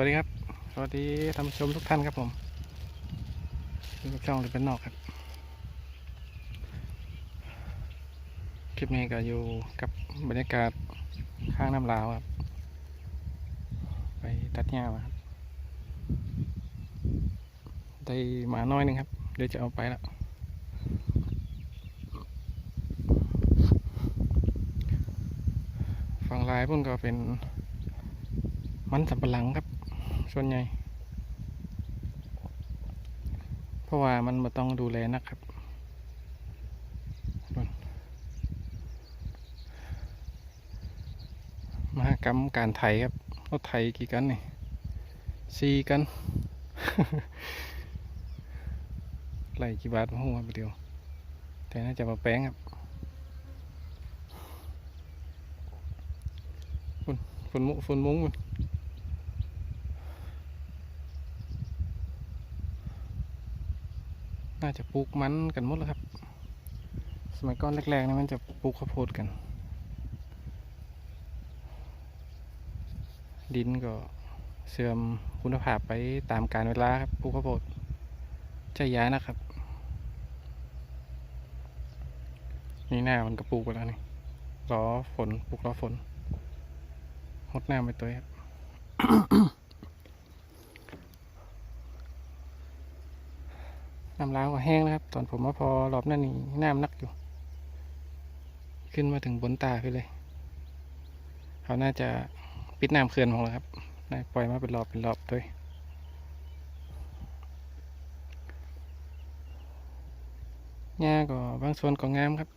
วัสดีครับ สวัสดีท่านผู้ชมทุกท่านครับผมอยู่กับช่องหรือเป็นนอกครับ คลิปนี้ก็อยู่กับบรรยากาศข้างน้ำลาวครับ ไปตัดหญ้ามาครับ ได้หมาน้อยหนึงครับ เดี๋ยวจะเอาไปแล้วฝั่งลายพุ่นก็เป็นมันสำปะหลังครับ ส่วนใหญ่ เพราะว่ามันมาต้องดูแลนักครับมหากรรมการไถครับรถไถกี่กันนี่สี่กันไล่กี่บาทมาหัวไปเดียว แต่น่าจะมาแป้งครับฝุ่นฝุ่นมุฝุ่นมุ้งมัน น่าจะปลูกมันกันหมดแล้วครับ สมัยก่อนแรกๆนี่มันจะปลูกข้าวโพดกัน ดินก็เสื่อมคุณภาพไปตามกาลเวลาครับปลูกข้าวโพดใช่ย้ายนะครับ นี่หน้ามันก็ปลูกไปแล้วนี่รอฝนปลูกรอฝนหดน้ำไปตัวครับ น้ำล้างก็แห้งแล้วครับ ตอนผมมาพอรอบนั้นนี่น้ำนักอยู่ ขึ้นมาถึงบนตาขึ้นเลย เขาน่าจะปิดน้ำเขื่อนของเราครับน่าปล่อยมาเป็นรอบเป็นรอบด้วยหญ้าก็บางส่วนก็งามครับ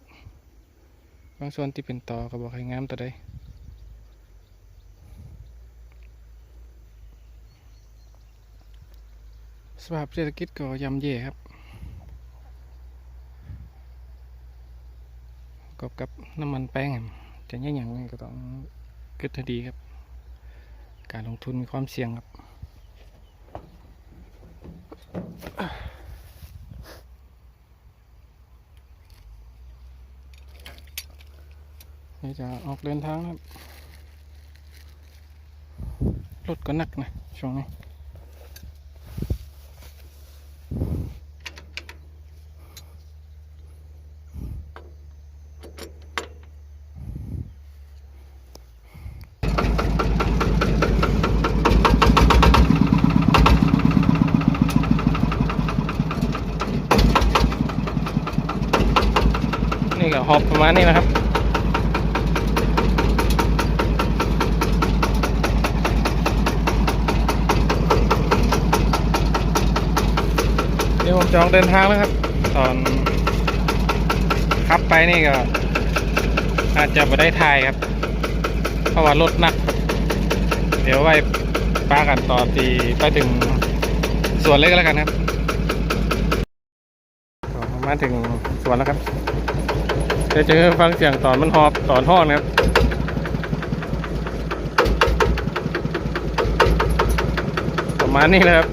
บางส่วนที่เป็นต่อก็บอกให้งามตัวใดสภาพเศรษฐกิจก็ย่ำแย่ครับ ประ กอบกับน้ำมันแป้งจะแย่อย่างนี้ก็ต้องคิดให้ดีครับ การลงทุนมีความเสี่ยงครับนี่จะออกเดินทางครับรถก็หนักนะช่วงนี้ อบประมาณนี้นะครับนี่ผมจองเดินทางแล้วครับ ตอนขับไปนี่ก็ อาจจะไม่ได้ถ่ายครับ เพราะว่ารถหนัก เดี๋ยวไว้ป้ากันต่อนที่ไปถึงสวนเลยก็แล้วกันครับก็มาถึงสวนแล้วครับ จะเจอฟังเสียงตอนมันหอบตอนห้อนครับประมาณนี้นะครับ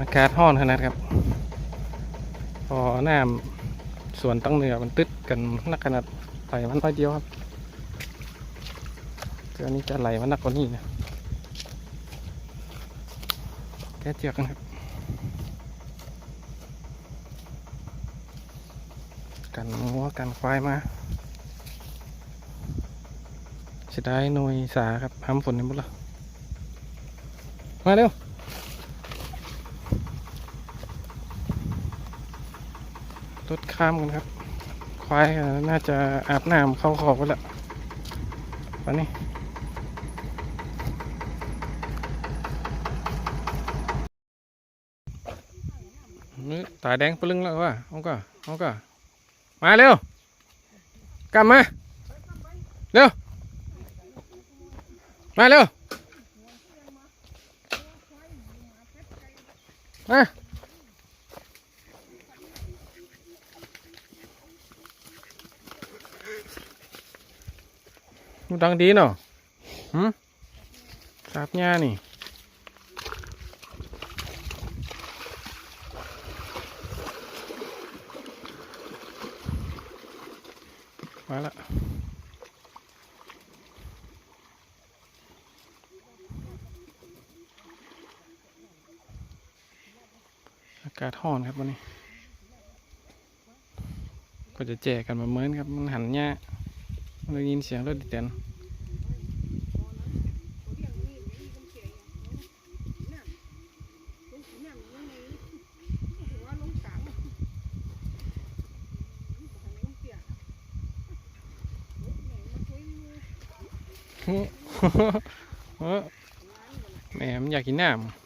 อากาศห้อนขนาดครับ น้ำส่วนตั้งเหนือมันตึดกันนักขนาดไหลมันไปเดียวครับเดี๋ยวนี้จะไหลมันนักกว่านี้นะแก้เจือกกันครับ กันงัวกันควายมาเสียดายหน่วยสาครับห้ำฝนนี่หมดละมาเร็ว รถข้ามกันครับ ควายก็น่าจะอาบน้ำเข้าขอบไปแล้วตอนนี้มื้อตาแดงปลึงแล้วว่ะเอาก็เอาก็มาเร็ว กลับมา เร็ว มาเร็ว มา ดังดีเนาะหืมสาบหญ้านี่มาละอากาศห้อนครับวันนี้ ก็จะแจกกันมาเหมือนครับ มันหันหญ้า ได้ยินเสียงรถดิเตนเออแหมมันอยากกินน้ำ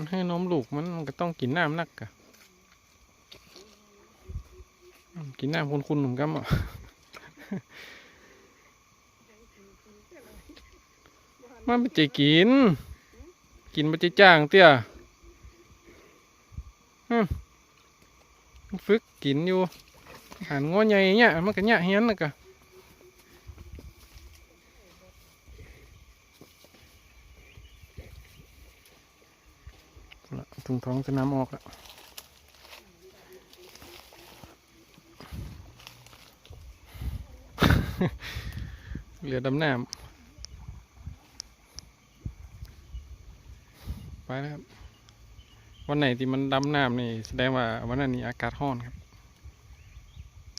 มันให้นมลูกมันมันก็ต้องกินน้ำนักกะกินน้ำคุณๆหนุ่มกัมอะมันไม่ใจกิน กินไม่ใจจ้างเตี้ยอืมมันฝึกกินอยู่หันงอใหญ่เนี่ยมันก็เนี่ยเฮี้ยนนะกะละ ถุงท้องจะน้ำออกละเหลือดำน้ำไปแล้วครับ วันไหนที่มันดำน้ำนี่แสดงว่าวันนั้นนี่อากาศร้อนครับ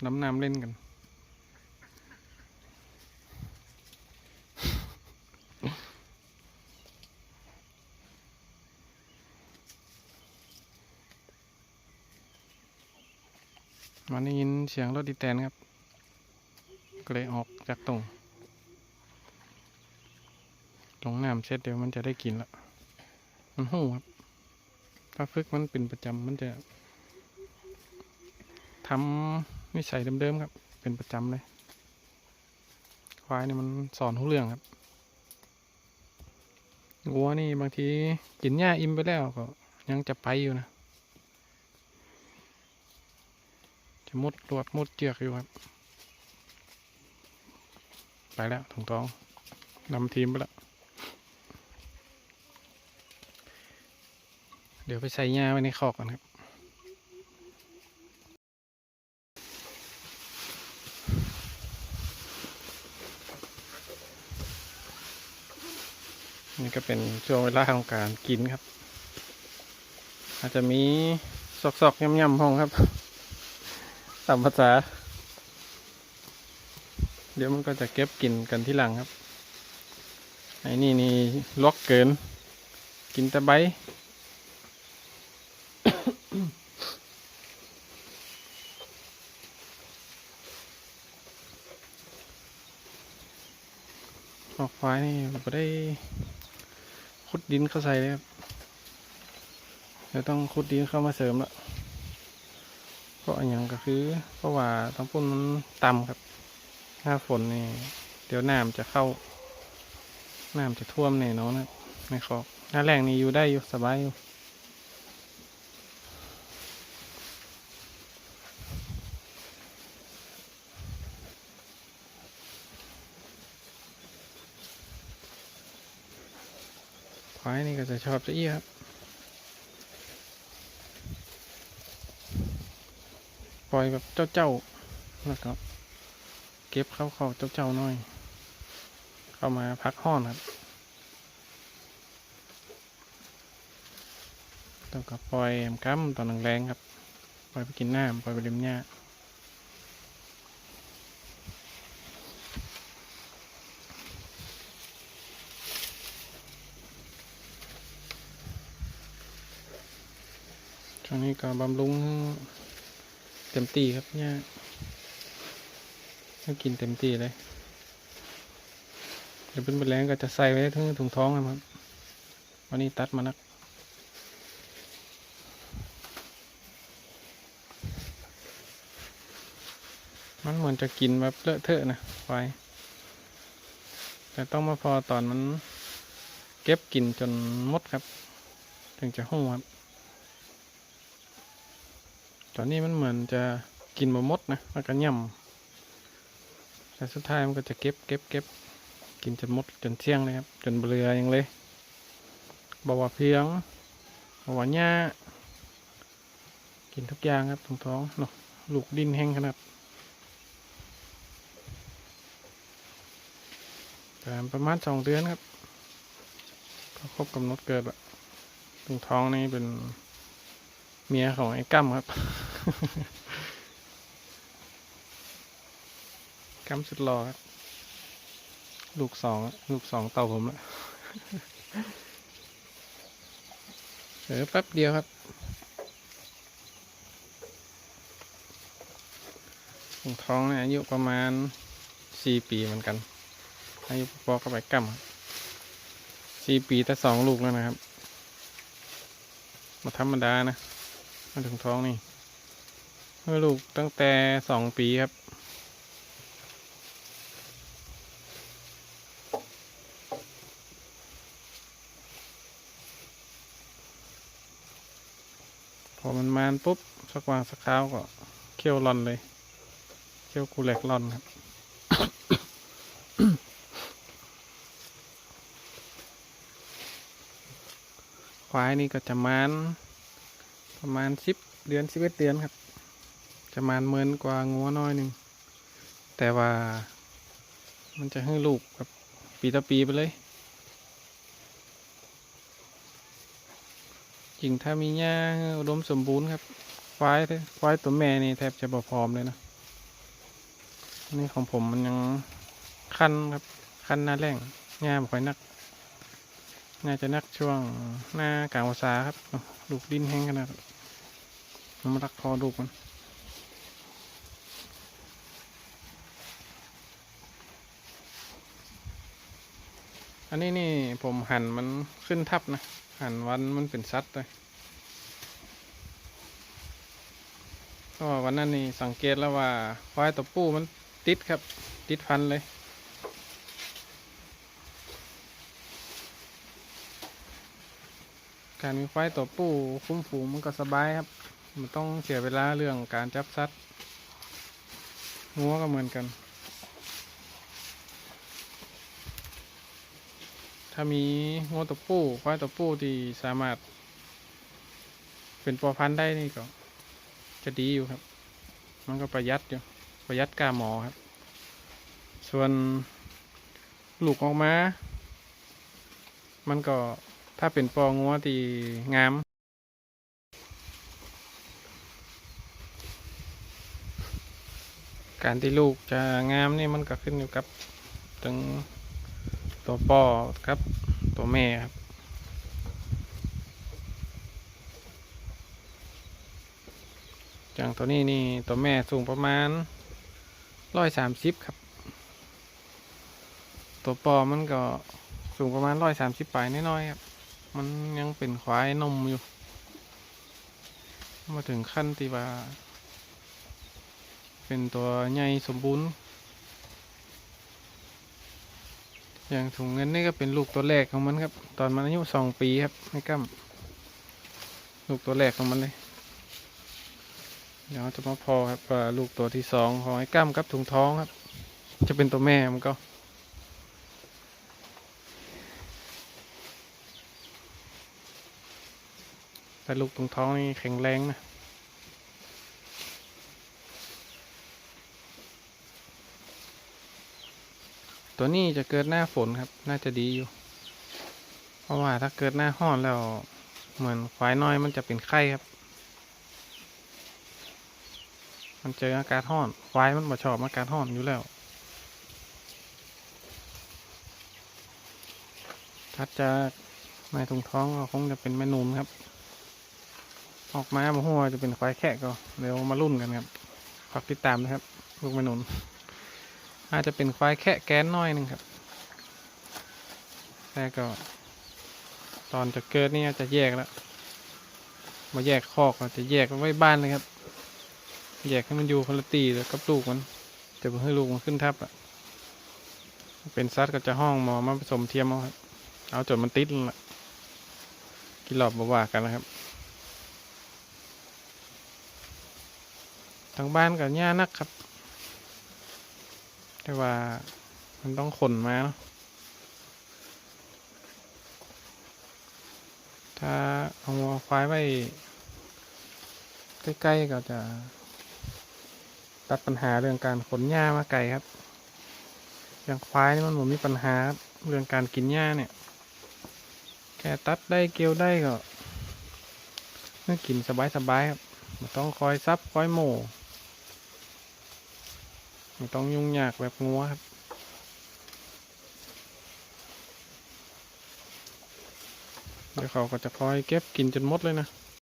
ดำน้ำเล่นกัน มันได้ยินเสียงรถดีแตนครับ ก็เลยออกจากตรง ตรงน้ำเสร็จเดี๋ยวมันจะได้กินละ มันหูครับ ถ้าฝึกมันเป็นประจำมันจะทำนิสัยเดิมๆครับ เป็นประจำเลย ควายเนี่ยมันสอนทุกเรื่องครับวัวนี่บางทีกินหญ้าอิ่มไปแล้วก็ยังจะไปอยู่นะ จะมุดลวดมุดเจือกอยู่ครับ ไปแล้วถุงทองนำทีมไปแล้ว เดี๋ยวไปใส่หญ้าไว้ในคอกก่อนครับนี่ก็เป็นช่วงเวลาของการกินครับ อาจจะมีซอกๆย่ำๆห้องครับ ตามภาษา เดี๋ยวมันก็จะเก็บกินกันที่หลังครับไอ้นี่นี่ลวกเกิน กินแต่ใบออกควายนี่เราก็ได้ขุดดินเข้าใส่เลยครับเดี๋ยวต้องขุดดินเข้ามาเสริมละ เพราะอย่างก็คือ เพราะว่าต้องพุ่นมันต่ำครับ หน้าฝนนี่เดี๋ยวน้ำจะเข้าน้ำจะท่วมแน่นอนครับในคลองหน้าแรงนี่อยู่ได้อยู่สบายอยู่ควายนี่ก็จะชอบจะเอี้ยครับ ปล่ อยแบบเจ้าๆแล้วก็เก็บเข้าเขาเจ้าๆน่อย เข้ามาพักห้อนครับแล้วก็ปล่อยแอมกัมตอนแรงๆครับ ปล่อยไปกินน้ำปล่อยไปเล่มหญ้าช่วงนี้ก็บำรุง เต็มตีครับหญ้าให้กินเต็มตีเลย เดี๋ยวเป็นแมลงก็จะใส่ไว้ทั้งถุงท้องนะครับ วันนี้ตัดมานักมันเหมือนจะกินแบบเลอะเทอะนะควายแต่ต้องมาพอตอนมันเก็บกินจนหมดครับ ถึงจะหู้ครับ ตอนนี้มันเหมือนจะกินมะมดนะแล้วก็ย่ำแต่สุดท้ายมันก็จะเก็บเก็บเก็บกินจนหมดจนเที่ยงเลยครับ จนเบลือยังเลยบอกว่าเพียงบอกว่าหญ้ากินทุกอย่างครับท้องท้องเนาะลูกดินแห้งขนาดแต่ประมาณสองเดือนครับก็ครบกำหนดเกิดละท้องท้องนี่เป็นเมียของไอ้กั้มครับ กั้มสุดหล่อครับ ลูกสองลูกสองเต่าผมละเออแป๊บเดียวครับ ท้องท้องเนี่ยอายุประมาณสี่ปีเหมือนกัน อายุพอๆกับไอ้กั้มสี่ปีแต่สองลูกแล้วนะครับ มาธรรมดานะ มาถึงท้องนี่ ลูกตั้งแต่สองปีครับ พอมันมานปุ๊บ สักวางสักคราวก็เคี่ยวร่อนเลย เคี่ยวกูแหลกร่อนครับควายนี่ก็จะมานประมาณสิบเดือนสิบเอ็ดเดือนครับ จะมานเมินกว่างัวน้อยหนึ่ง แต่ว่ามันจะให้ลูกแบบปีต่อปีไปเลยจริงถ้ามีหญ้าอุดมสมบูรณ์ครับ ควายควายตัวแม่นี่แทบจะบ่พร้อมเลยนะ นี่ของผมมันยังคันครับ คันหน้าแรงหญ้าบ่ค่อยนัก น่าจะนักช่วงหน้ากลางวาสาครับ ลูกดินแห้งขนาดมันมารักคอลูกมัน อันนี้นี่ผมหั่นมันขึ้นทับนะ หั่นวันมันเป็นซัดเลยเพราะว่าวันนั้นนี่สังเกตแล้วว่าควายตัวผู้มันติดครับ ติดพันเลยการมีควายตัวผู้คุ้มฝูงมันก็สบายครับ มันต้องเสียเวลาเรื่องการจับซัดงัวก็เหมือนกัน ถ้ามีงัวตัวผู้ควายตัวผู้ที่สามารถ เป็นปอพันธุ์ได้นี่ก็จะดีอยู่ครับ มันก็ประหยัดอยู่ประหยัดกาหมอครับ ส่วนลูกออกมา มันก็ถ้าเป็นปองัวที่งาม การที่ลูกจะงามนี่มันก็ขึ้นอยู่กับถึง ตัวปอครับ ตัวแม่ครับอย่างตัวนี้นี่ตัวแม่สูงประมาณร้อยสามสิบครับ ตัวปอมันก็สูงประมาณร้อยสามสิบปลายน้อยๆครับ มันยังเป็นควายนมอยู่ มาถึงขั้นที่ว่า เป็นตัวใหญ่สมบูรณ์ อย่างถุงเงินนี่ก็เป็นลูกตัวแรกของมันครับ ตอนมันอายุสองปีครับไม่กั้มลูกตัวแรกของมันเลย เดี๋ยวจะมาพอครับลูกตัวที่สองของไอ้กั้มครับถุงท้องครับ จะเป็นตัวแม่มันก็แต่ลูกตรงท้องนี่แข็งแรงนะ ตัวนี้จะเกิดหน้าฝนครับ น่าจะดีอยู่ เพราะว่าถ้าเกิดหน้าห้อนแล้ว เหมือนควายน้อยมันจะเป็นไข้ครับ มันเจออากาศห้อน ควายมันบ่ชอบอากาศห้อนอยู่แล้วถัดจากในถุงท้องก็คงจะเป็นแม่นูนครับ ออกมาบ่หัวจะเป็นควายแค่ก็เดี๋ยวมารุ่นกันครับฝากติดตามนะครับ ลูกแม่นุน อาจจะเป็นควายแค่แกนน้อยหนึ่งครับ แต่ก็ ตอนจะเกิดนี่จะแยกแล้ว มาแยกคอกจะแยกไว้บ้านเลยครับ แยกให้มันอยู่คนละตีแล้วกับลูกมันจะเพื่อให้ลูกมันขึ้นทับอะ เป็นซัดก็จะห้องหมอมาผสมเทียมเอาครับ เอาจนมันติดละกินหลอบบว่ากันนะครับ ทางบ้านกับหญ้านักครับ แต่ว่ามันต้องขนมาเนาะถ้าเอาควายไว้ใกล้ๆก็จะตัดปัญหาเรื่องการขนหญ้ามาไกลครับ อย่างควายนี่มันผมมีปัญหาเรื่องการกินหญ้าเนี่ย แค่ตัดได้เกี่ยวได้ก็เมื่อกินสบายๆครับไม่ต้องคอยซับคอยโม่ ไม่ต้องยุ่งยากแบบงัวครับเดี๋ยวเขาก็จะพลอยเก็บกินจนหมดเลยนะ